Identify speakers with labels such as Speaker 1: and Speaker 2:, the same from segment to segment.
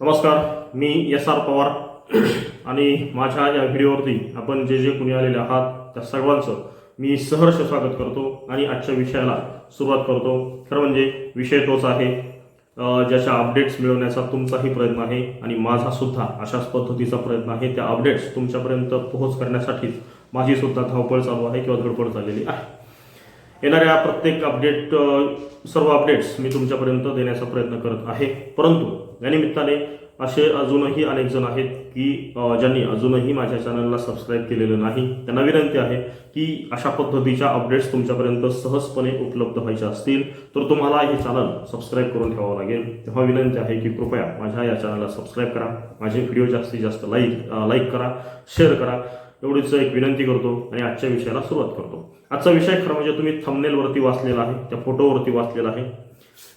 Speaker 1: नमस्कार मी S R Pawar आणि माझ्या या व्हिडिओवरती आपण जे जे कुणी आलेले आहात त्या सर्वांचं मी सहर्ष स्वागत करतो आणि आजच्या विषयाला सुरुवात करतो. खरं म्हणजे विषय तोच आहे ज्याच्या अपडेट्स मिळवण्याचा तुमचाही प्रयत्न आहे आणि माझा सुद्धा अशाच पद्धतीचा प्रयत्न आहे. त्या अपडेट्स तुमच्यापर्यंत पोहोच करण्यासाठीच माझी सुद्धा धावपळ चालू आहे किंवा धडपड झालेली आहे. येणाऱ्या प्रत्येक अपडेट सर्व अपडेट्स मी तुमच्यापर्यंत देण्याचा प्रयत्न करत आहे. परंतु या निमित्ताने असे अजूनही अनेक जण आहेत की ज्यांनी अजूनही माझ्या चॅनलला सबस्क्राईब केलेलं नाही त्यांना विनंती आहे की अशा पद्धतीच्या अपडेट्स तुमच्यापर्यंत सहजपणे उपलब्ध व्हायच्या असतील तर तुम्हाला हे चॅनल सबस्क्राईब करून ठेवावं लागेल. तेव्हा विनंती आहे की कृपया माझ्या या चॅनलला सबस्क्राईब करा माझे व्हिडिओ जास्तीत जास्त लाईक लाईक करा शेअर करा. एवढीच एक विनंती करतो आणि आजच्या विषयाला सुरुवात करतो. आजचा विषय खरं म्हणजे तुम्ही थंबनेलवरती वाचलेला आहे त्या फोटोवरती वाचलेला आहे.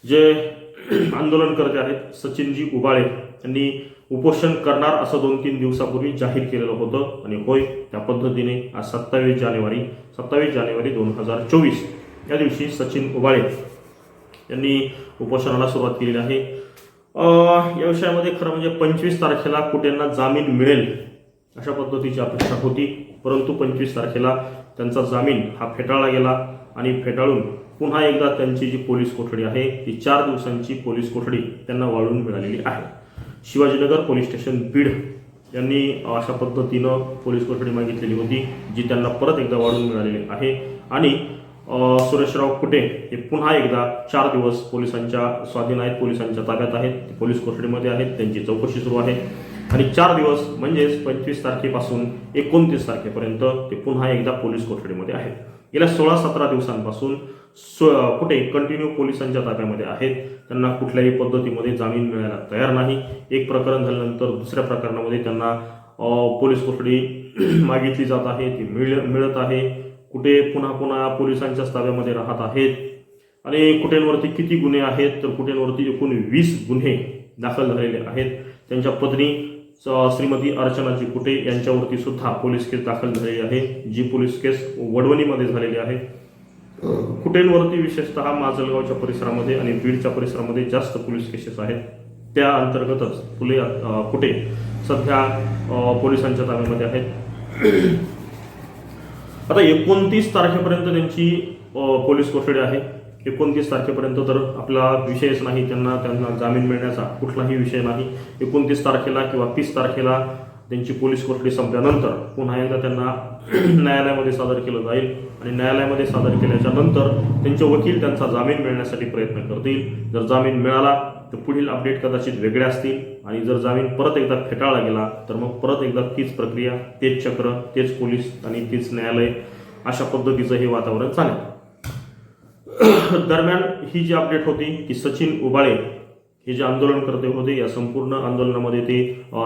Speaker 1: जे आंदोलन करते आहेत. सचिनजी उबाळे यांनी उपोषण करणार असं दोन तीन दिवसापूर्वी जाहीर केलेलं होतं. आणि होय त्या पद्धतीने आज सत्तावीस जानेवारी सत्तावीस जानेवारी दोन हजार चोवीस या दिवशी सचिन उबाळे यांनी उपोषणाला सुरुवात केलेली आहे. या विषयामध्ये खरं म्हणजे पंचवीस तारखेला कुटेंना जामीन मिळेल अशा पद्धतीची अपेक्षा होती. परंतु पंचवीस तारखेला त्यांचा जामीन हा फेटाळला गेला आणि फेटाळून पुन्हा एकदा त्यांची जी पोलीस कोठडी आहे ती चार दिवसांची पोलीस कोठडी त्यांना वाढवून मिळालेली आहे. शिवाजीनगर पोलीस स्टेशन बीड यांनी अशा पद्धतीनं पोलीस कोठडी मागितलेली होती जी त्यांना परत एकदा वाढवून मिळालेली आहे. आणि सुरेशराव कुटे हे पुन्हा एकदा चार दिवस पोलिसांच्या स्वाधीन आहेत पोलिसांच्या ताब्यात आहेत ते पोलीस कोठडीमध्ये आहेत त्यांची चौकशी सुरू आहे. आणि चार दिवस म्हणजेच पंचवीस तारखेपासून एकोणतीस तारखेपर्यंत ते पुन्हा एकदा पोलीस कोठडीमध्ये आहेत. गेल्या सोळा सतरा दिवसांपासून सो कुठे कंटिन्यू पोलिसांच्या ताब्यामध्ये आहेत. त्यांना कुठल्याही पद्धतीमध्ये जामीन मिळायला तयार नाही. एक प्रकरण झाल्यानंतर दुसऱ्या प्रकरणामध्ये त्यांना पोलीस कोठडी मागितली जात आहे. ती मिळ मिळत आहे. कुठे पुन्हा पुन्हा पोलिसांच्याच ताब्यामध्ये राहत आहेत. आणि कुठेंवरती किती गुन्हे आहेत तर कुठेंवरती एकूण वीस गुन्हे दाखल झालेले आहेत. त्यांच्या पत्नी श्रीमती अर्चनाजी कुटे यांच्यावरती सुद्धा पोलीस केस दाखल झालेली आहे. जी पोलीस केस वडवणीमध्ये झालेली आहे. कुटेंवरती विशेषतः माजलगावच्या परिसरामध्ये आणि बीडच्या परिसरामध्ये जास्त पोलीस केसेस आहेत. त्या अंतर्गतच फुले कुटे सध्या पोलिसांच्या ताब्यामध्ये आहेत. आता एकोणतीस तारखेपर्यंत त्यांची पोलीस कोठडी आहे. एकोणतीस तारखेपर्यंत तर आपला विषयच नाही त्यांना त्यांना जामीन मिळण्याचा कुठलाही विषय नाही. एकोणतीस तारखेला किंवा तीस तारखेला त्यांची पोलीस कोठडी संपल्यानंतर पुन्हा एकदा त्यांना न्यायालयामध्ये सादर केलं जाईल आणि न्यायालयामध्ये सादर केल्याच्यानंतर त्यांचे वकील त्यांचा जामीन मिळण्यासाठी प्रयत्न करतील. जर जामीन मिळाला तर पुढील अपडेट कदाचित वेगळे असतील आणि जर जामीन परत एकदा फेटाळला गेला तर मग परत एकदा तीच प्रक्रिया तेच चक्र तेच पोलीस आणि तीच न्यायालय अशा पद्धतीचं हे वातावरण चालेल. दरम्यान ही जी अपडेट होती की सचिन उबाळे हे जे आंदोलन करते होते या संपूर्ण आंदोलनामध्ये ते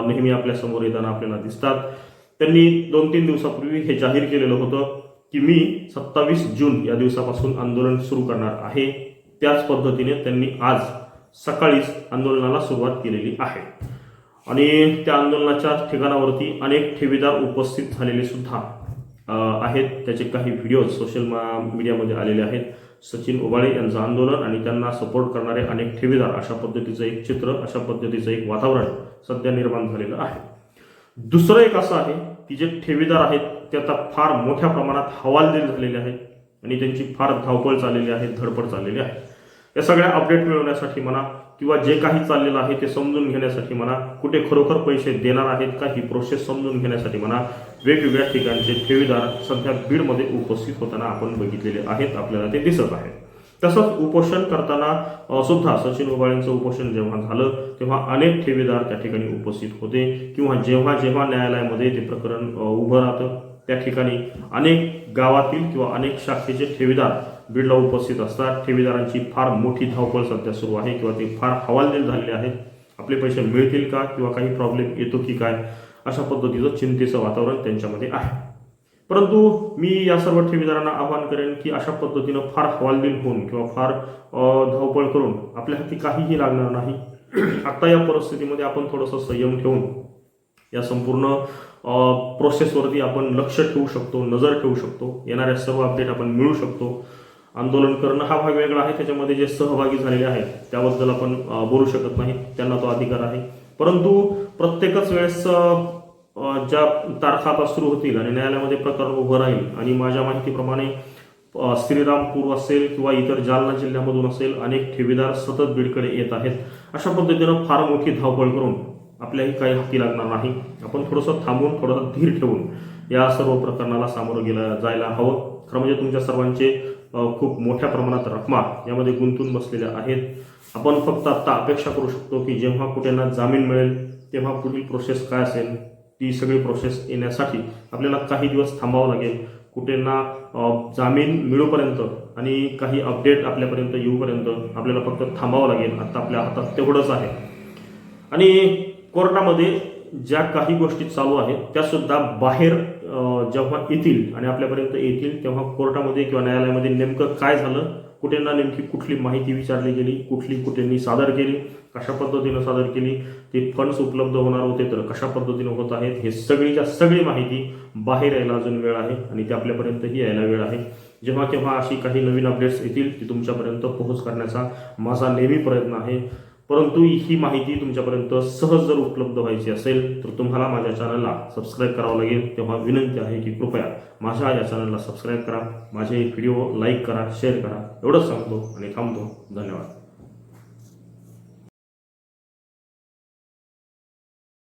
Speaker 1: नेहमी आपल्यासमोर येताना आपल्याला दिसतात. त्यांनी दोन तीन दिवसापूर्वी हे जाहीर केलेलं होतं की मी सत्तावीस जून या दिवसापासून आंदोलन सुरू करणार आहे. त्याच पद्धतीने त्यांनी आज सकाळीच आंदोलनाला सुरुवात केलेली आहे. आणि त्या आंदोलनाच्या ठिकाणावरती अनेक ठेवीदार उपस्थित झालेले सुद्धा आहेत. त्याचे काही व्हिडिओज सोशल मीडियामध्ये आलेले आहेत. सचिन उबाळे यांचं आंदोलन आणि त्यांना सपोर्ट करणारे अनेक ठेवीदार अशा पद्धतीचं एक चित्र अशा पद्धतीचं एक वातावरण सध्या निर्माण झालेलं आहे. दुसरं एक असं आहे की जे ठेवीदार आहेत ते आता फार मोठ्या प्रमाणात हवालदिल झालेले आहेत आणि त्यांची फार धावपळ चाललेली आहे धडपड चाललेली आहे. या सगळ्या अपडेट मिळवण्यासाठी म्हणा किंवा जे काही चाललेलं आहे ते समजून घेण्यासाठी म्हणा कुठे खरोखर पैसे देणार आहेत का ही प्रोसेस समजून घेण्यासाठी म्हणा वेगवेगळ्या ठिकाणचे ठेवीदार सध्या बीडमध्ये उपस्थित होताना आपण बघितलेले आहेत. आपल्याला ते दिसत आहे. तसंच उपोषण करताना सुद्धा सचिन उबाळेंचं उपोषण जेव्हा झालं तेव्हा अनेक ठेवीदार त्या ठिकाणी उपस्थित होते. किंवा जेव्हा जेव्हा न्यायालयामध्ये ते प्रकरण उभं राहतं त्या ठिकाणी अनेक गावातील किंवा अनेक शाखेचे ठेवीदार बीडला उपस्थित असतात. ठेवीदारांची फार मोठी धावपळ सध्या सुरू आहे किंवा ते फार हवालदिल झालेले आहेत. आपले पैसे मिळतील का किंवा काही प्रॉब्लेम येतो की काय? अशा पद्धतीचं चिंतेचं वातावरण त्यांच्यामध्ये आहे. परंतु मी या सर्व ठेवीदारांना आवाहन करेन की अशा पद्धतीनं फार हवालदिल होऊन किंवा फार धावपळ करून आपल्या हाती काहीही लागणार नाही. आत्ता या परिस्थितीमध्ये आपण थोडंसं संयम ठेवून या संपूर्ण प्रोसेसवरती आपण लक्ष ठेवू शकतो नजर ठेवू शकतो. येणाऱ्या सर्व अपडेट आपण मिळू शकतो. आंदोलन करणं हा भाग वेगळा आहे. त्याच्यामध्ये जे सहभागी झालेले आहेत त्याबद्दल आपण बोलू शकत नाही. त्यांना तो अधिकार आहे. परंतु प्रत्येकच वेळेस ज्या तारखा सुरू होतील आणि न्यायालयामध्ये प्रकरण उभं राहील आणि माझ्या माहितीप्रमाणे श्रीरामपूर असेल किंवा इतर जालना जिल्ह्यामधून असेल अनेक ठेवीदार सतत बीडकडे येत आहेत. अशा पद्धतीनं फार मोठी धावपळ करून आपल्याही काही हाती लागणार नाही. आपण थोडंसं थांबून थोडंसं धीर ठेवून या सर्व प्रकरणाला सामोरं गेला जायला हवं. खरं म्हणजे तुमच्या सर्वांचे खूप मोठ्या प्रमाणात रकमा यामध्ये गुंतून बसलेल्या आहेत. आपण फक्त आत्ता अपेक्षा करू शकतो की जेव्हा कुठेना जामीन मिळेल तेव्हा पुढील प्रोसेस काय असेल ती सगळी प्रोसेस येण्यासाठी आपल्याला काही दिवस थांबावं लागेल. कुठेना जामीन मिळूपर्यंत आणि काही अपडेट आपल्यापर्यंत येऊपर्यंत आपल्याला फक्त थांबावं लागेल. आत्ता आपल्या हातात तेवढंच आहे. आणि कोर्टामध्ये ज्या काही गोष्टी चालू आहेत त्यासुद्धा बाहेर जेव्हा येतील आणि आपल्यापर्यंत येतील तेव्हा कोर्टामध्ये किंवा न्यायालयामध्ये नेमकं काय झालं कुठेना नेमकी कुठली माहिती विचारली गेली कुठली कुठेंनी सादर केली कशा पद्धतीनं सादर केली ते फंड्स उपलब्ध होणार होते तर कशा पद्धतीनं होत आहेत हे सगळीच्या सगळी माहिती बाहेर यायला अजून वेळ आहे आणि ते आपल्यापर्यंतही यायला वेळ आहे. जेव्हा केव्हा अशी काही नवीन अपडेट्स येतील ती तुमच्यापर्यंत पोहोच करण्याचा माझा नेहमी प्रयत्न आहे. परंतु ही माहिती तुमच्यापर्यंत सहज जर उपलब्ध व्हायची असेल तर तुम्हाला माझ्या चॅनलला सबस्क्राईब करावं लागेल. तेव्हा विनंती आहे की कृपया माझ्या या चॅनलला सबस्क्राईब करा. माझे व्हिडिओ लाईक करा शेअर करा. एवढंच सांगतो आणि थांबतो. धन्यवाद.